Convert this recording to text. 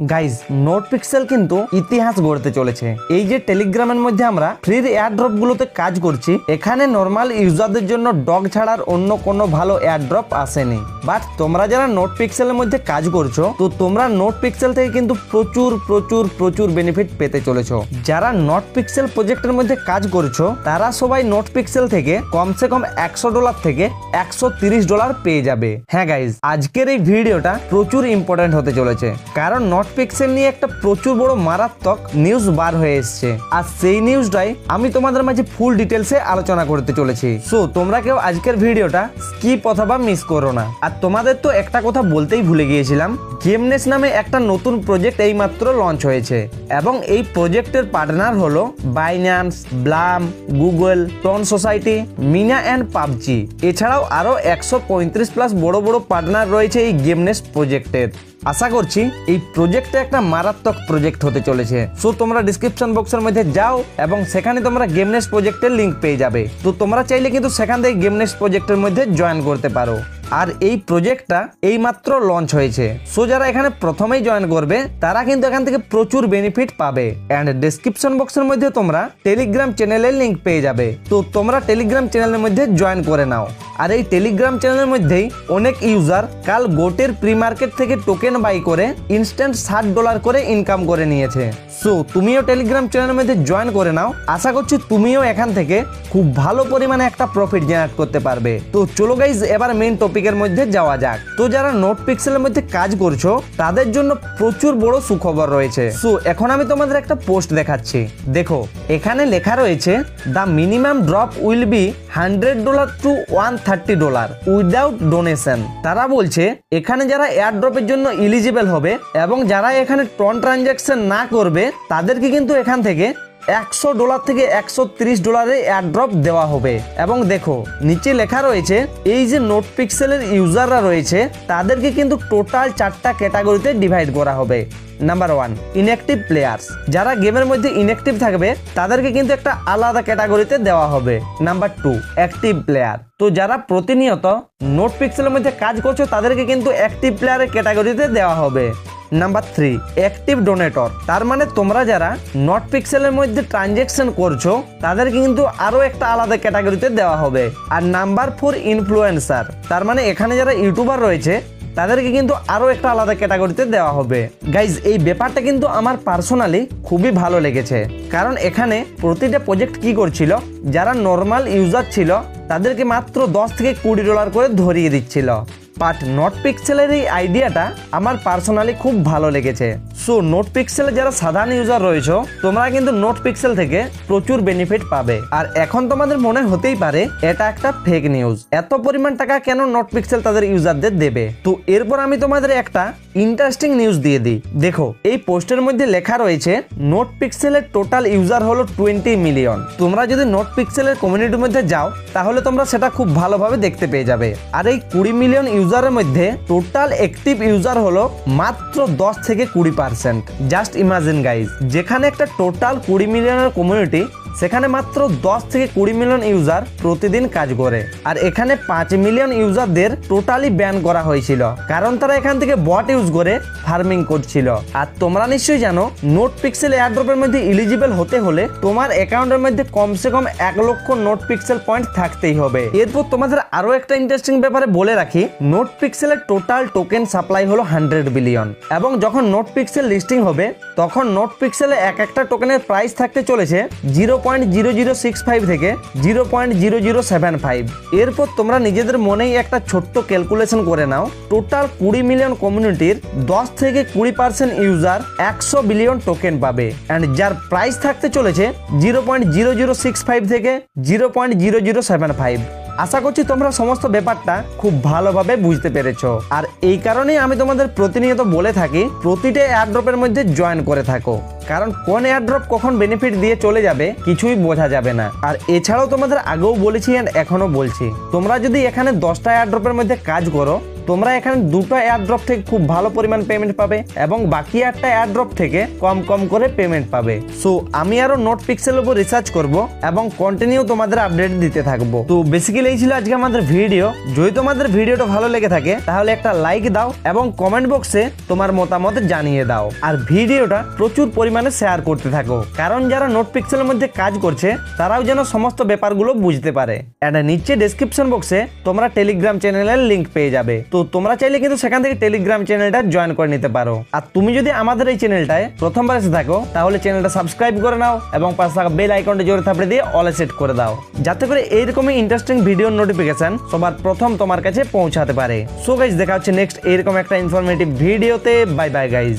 Guys note pixel কিন্তু ইতিহাস গড়তে চলেছে। এই যে টেলিগ্রামের মধ্যে আমরা ফ্রির এয়ারড্রপ গুলোতে কাজ করছি, এখানে নর্মাল ইউজারদের জন্য ডগ ছাড়ার অন্য কোনো ভালো এয়ারড্রপ আসেনি। বাট তোমরা যারা নোট পিক্সেলের মধ্যে কাজ করছ, তো তোমরা নোট পিক্সেল থেকে কিন্তু প্রচুর প্রচুর প্রচুর বেনিফিট পেতে চলেছো। যারা নোট পিক্সেল প্রজেক্টের মধ্যে কাজ করছ, তারা সবাই নোট পিক্সেল থেকে কমসে কম একশো ডলার থেকে একশো ডলার পেয়ে যাবে। হ্যাঁ গাইজ আজকের এই ভিডিওটা প্রচুর ইম্পর্টেন্ট হতে চলেছে। কারণ নট পিক্সেল নিয়ে একটা প্রচুর বড় মারাত্মক নিউজ বার হয়ে এসছে। আর সেই নিউজটাই আমি তোমাদের মাঝে ফুল ডিটেলসে আলোচনা করতে চলেছি। সো তোমরা কেউ আজকের ভিডিওটা স্কিপ অথবা মিস করো না। আর তোমাদের তো একটা কথা বলতেই ভুলে গিয়েছিলাম গেমনেস নামে একটা নতুন প্রজেক্ট এইমাত্র লঞ্চ হয়েছে। এবং এই প্রজেক্টের পার্টনার হলো Binance Blum Google TON society Mina and PUBG. এছাড়াও আরও একশো পঁয়ত্রিশ প্লাস বড় বড় পার্টনার রয়েছে এই গেমনেস প্রজেক্টের আশা করছি এই প্রজেক্টটা একটা মারাত্মক প্রজেক্ট হতে চলেছে। সো তোমরা ডিসক্রিপশন বক্সের মধ্যে যাও এবং সেখানে তোমরা গেমনেস প্রজেক্টের লিঙ্ক পেয়ে যাবে। তো তোমরা চাইলে কিন্তু সেখান থেকে গেমনেস প্রজেক্টের মধ্যে জয়েন করতে পারো। আর এই প্রজেক্টটা এই মাত্র লঞ্চ হয়েছে। সো যারা এখানে প্রথমেই জয়েন করবে, তারা কিন্তু এখান থেকে প্রচুর বেনিফিট পাবে। অ্যান্ড ডেসক্রিপশন বক্সের মধ্যে তোমরা টেলিগ্রাম চ্যানেলের লিংক পেয়ে যাবে। তো, তোমরা টেলিগ্রাম চ্যানেলের মধ্যে জয়েন করে নাও। আর এই টেলিগ্রাম চ্যানেলের মধ্যেই অনেক ইউজার কাল গোটের প্রি মার্কেট থেকে টোকেন বাই করে ইনস্ট্যান্ট ষাট ডলার করে ইনকাম করে নিয়েছে। সো তুমিও টেলিগ্রাম চ্যানেলের মধ্যে জয়েন করে নাও। আশা করছি তুমিও এখান থেকে খুব ভালো পরিমাণে একটা প্রফিট জেনারেট করতে পারবে। তো, চলো গাইজ এবার মেন মেইন টপিকের মধ্যে যাওয়া যাক। তো যারা নোট পিক্সেলের মধ্যে কাজ করছ, তাদের জন্য প্রচুর বড় সুখবর রয়েছে। সো এখন আমি তোমাদের একটা পোস্ট দেখাচ্ছি। দেখো, এখানে লেখা রয়েছে the minimum drop will be hundred dollar to one thirty dollar without donation তারা বলছে, এখানে যারা এয়ার ড্রপের জন্য ইলিজিবল হবে এবং যারা এখানে টন ট্রানজ্যাকশন না করবে, তাদেরকে কিন্তু এখান থেকে একশো ডলার থেকে একশো তিরিশ ডলারে এয়ারড্রপ দেওয়া হবে। এবং দেখো, নিচে লেখা রয়েছে, এই যে নোট পিক্সেলের ইউজাররা রয়েছে, তাদেরকে কিন্তু টোটাল চারটা ক্যাটাগরিতে ডিভাইড করা হবে। নাম্বার ওয়ান ইনঅ্যাক্টিভ প্লেয়ার্স যারা গেমের মধ্যে ইনঅ্যাক্টিভ থাকবে, তাদেরকে কিন্তু একটা আলাদা ক্যাটাগরিতে দেওয়া হবে। নাম্বার টু অ্যাক্টিভ প্লেয়ার তো যারা প্রতিনিয়ত নোট পিক্সেলের মধ্যে কাজ করছ, তাদেরকে কিন্তু অ্যাক্টিভ প্লেয়ারের ক্যাটাগরিতে দেওয়া হবে। নাম্বার থ্রি অ্যাক্টিভ ডোনেটর তার মানে তোমরা যারা নট পিক্সেলের মধ্যে ট্রানজেকশন করছ তাদেরকে কিন্তু আরও একটা আলাদা ক্যাটাগরিতে দেওয়া হবে। আর নাম্বার ফোর ইনফ্লুয়েন্সার তার মানে এখানে যারা ইউটিউবার রয়েছে, তাদেরকে কিন্তু আরও একটা আলাদা ক্যাটাগরিতে দেওয়া হবে। গাইজ এই ব্যাপারটা কিন্তু আমার পার্সোনালি খুবই ভালো লেগেছে। কারণ এখানে প্রতিটা প্রজেক্ট কি করছিল, যারা নর্মাল ইউজার ছিল, তাদেরকে মাত্র দশ থেকে কুড়ি ডলার করে ধরিয়ে দিচ্ছিল। বাট নোট পিক্সেলের এই আইডিয়াটা আমার পার্সোনালি খুব ভালো লেগেছে। সো নোট পিক্সেলে যারা সাধারণ ইউজার রয়েছে, তোমরা কিন্তু নোট পিক্সেল থেকে প্রচুর বেনিফিট পাবে। আর এখন তোমাদের মনে হতেই পারে, এটা একটা ফেক নিউজ এত পরিমাণ টাকা কেন নোট পিক্সেল তাদের ইউজারদের দেবে? তো এরপর আমি তোমাদের একটা ইন্টারেস্টিং নিউজ দিয়ে দিই। দেখো, এই পোস্টের মধ্যে লেখা রয়েছে নোট পিক্সেলের টোটাল ইউজার হলো টোয়েন্টি মিলিয়ন তোমরা যদি নোট পিক্সেলের কমিউনিটির মধ্যে যাও, তাহলে তোমরা সেটা খুব ভালোভাবে দেখতে পেয়ে যাবে। আর এই কুড়ি মিলিয়ন ইউজারের মধ্যে টোটাল অ্যাক্টিভ ইউজার হলো মাত্র দশ থেকে কুড়ি পার্সেন্ট জাস্ট ইমাজিন গাইজ যেখানে একটা টোটাল কুড়ি মিলিয়নের কমিউনিটি সেখানে মাত্র দশ থেকে কুড়ি মিলিয়ন ইউজার প্রতিদিন কাজ করে। আর এখানে পাঁচ মিলিয়ন ইউজারদের টোটালি ব্যান করা হয়েছিল, কারণ তারা এখান থেকে বট ইউজ করে ফার্মিং করছিল। আর তোমরা নিশ্চয়ই জানো নোট পিক্সেল এয়ারড্রপের মধ্যে ইলিজিবল হতে হলে তোমার অ্যাকাউন্টের মধ্যে কমসে কম এক লক্ষ নোট পিক্সেল পয়েন্ট থাকতেই হবে। এরপর তোমাদের আরও একটা ইন্টারেস্টিং ব্যাপারে বলে রাখি নোট পিক্সেলের টোটাল টোকেন সাপ্লাই হলো হান্ড্রেড বিলিয়ন এবং যখন নোট পিক্সেল লিস্টিং হবে, তখন নোট পিক্সেলে এক একটা টোকেনের প্রাইস থাকতে চলেছে zero point zero zero six five থেকে zero point zero zero seven five এরপর তোমরা নিজেদের মনেই একটা ছোট্ট ক্যালকুলেশন করে নাও। টোটাল কুড়ি মিলিয়ন কমিউনিটির দশ থেকে কুড়ি পার্সেন্ট ইউজার একশো বিলিয়ন টোকেন পাবে। অ্যান্ড যার প্রাইস থাকতে চলেছে zero point zero zero six five থেকে zero point zero zero seven five আশা করছি তোমরা সমস্ত ব্যাপারটা খুব ভালোভাবে বুঝতে পেরেছ। আর এই কারণেই আমি তোমাদের প্রতিনিয়ত বলে থাকি, প্রতিটা এয়ারড্রপের মধ্যে জয়েন করে থাকো। কারণ কোন এয়ারড্রপ কখন বেনিফিট দিয়ে চলে যাবে, কিছুই বোঝা যাবে না। আর এছাড়াও তোমাদের আগেও বলেছি অ্যান্ড এখনও বলছি। তোমরা যদি এখানে দশটা এয়ারড্রপের মধ্যে কাজ করো তোমরা এখানে দুটো এয়ারড্রপ থেকে খুব ভালো পরিমাণ পেমেন্ট পাবে এবং বাকি একটা এয়ারড্রপ থেকে কম কম করে পেমেন্ট পাবে। সো আমি আরও নোট পিক্সেল উপর রিসার্চ করব এবং কন্টিনিউ তোমাদের আপডেট দিতে থাকব। তো বেসিক্যালি এই ছিল আজকে আমাদের ভিডিও যদি তোমাদের ভিডিওটা ভালো লেগে থাকে, তাহলে একটা লাইক দাও এবং কমেন্ট বক্সে তোমার মতামত জানিয়ে দাও। আর ভিডিওটা প্রচুর পরিমাণে শেয়ার করতে থাকো। কারণ যারা নোট পিক্সেলের মধ্যে কাজ করছে, তারাও যেন সমস্ত ব্যাপারগুলো বুঝতে পারে। এটা নিচে ডেসক্রিপশন বক্সে তোমরা টেলিগ্রাম চ্যানেলের লিংক পেয়ে যাবে। তো তোমরা চাইলে কিন্তু সেখান থেকে টেলিগ্রাম চ্যানেলটা জয়েন করে নিতে পারো। আর তুমি যদি আমাদের এই চ্যানেলটায় প্রথমবার এসে থাকো, তাহলে চ্যানেলটা সাবস্ক্রাইব করে নাও এবং পাশে থাকা বেল আইকনটা জোরে থাপড়ে দিয়ে অলে সেট করে দাও। যাতে করে এইরকমই ইন্টারেস্টিং ভিডিও নোটিফিকেশন সবার প্রথম তোমার কাছে পৌঁছাতে পারে। সো গাইজ দেখা হচ্ছে নেক্সট এরকম একটা ইনফরমেটিভ ভিডিওতে বাই বাই গাইজ